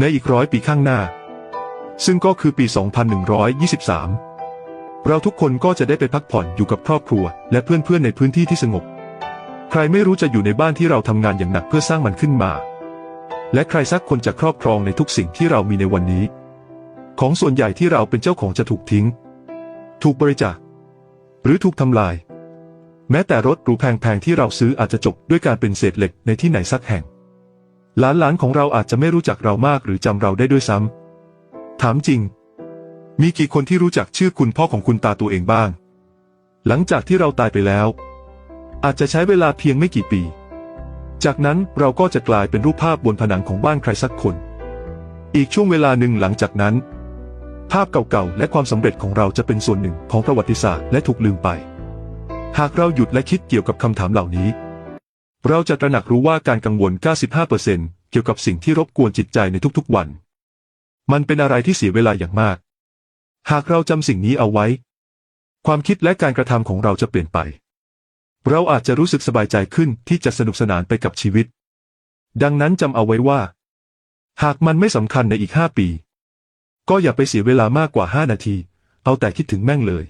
ในอีกร้อยปีข้างหน้า ซึ่งก็คือปี 2123 เราทุกคนก็จะได้ไปพักผ่อนอยู่กับครอบครัว และเพื่อนๆในพื้นที่ที่สงบ ใครไม่รู้จะอยู่ในบ้านที่เราทำงานอย่างหนักเพื่อสร้างมันขึ้นมา และใครสักคนจะครอบครองในทุกสิ่งที่เรามีในวันนี้ ของส่วนใหญ่ที่เราเป็นเจ้าของจะถูกทิ้ง ถูกบริจาค หรือถูกทำลาย แม้แต่รถหรูแพงๆที่เราซื้ออาจจะจบด้วยการเป็นเศษเหล็กในที่ไหนสักแห่ง หลานๆของเราอาจจะไม่รู้จักเรามากหรือจำเราได้ด้วยซ้ำ ถามจริง มีกี่คนที่รู้จักชื่อคุณพ่อของคุณตาตัวเองบ้าง หลังจากที่เราตายไปแล้ว อาจจะใช้เวลาเพียงไม่กี่ปี จากนั้นเราก็จะกลายเป็นรูปภาพบนผนังของบ้านใครสักคน อีกช่วงเวลาหนึ่งหลังจากนั้น ภาพเก่าๆและความสำเร็จของเราจะเป็นส่วนหนึ่งของประวัติศาสตร์และถูกลืมไป หากเราหยุดและคิดเกี่ยวกับคำถามเหล่านี้ เราจะตระหนักรู้ว่าการกังวล 95%เกี่ยวกับสิ่งที่รบกวนจิตใจในทุกๆวัน มันเป็นอะไรที่เสียเวลาอย่างมาก หากเราจำสิ่งนี้เอาไว้ ความคิดและการกระทำของเราจะเปลี่ยนไป เราอาจจะรู้สึกสบายใจขึ้นที่จะสนุกสนานไปกับชีวิต ดังนั้นจำเอาไว้ว่า หากมันไม่สำคัญในอีกห้าปี ก็อย่าไปเสียเวลามากกว่าห้านาที เอาแต่คิดถึงแม่งเลย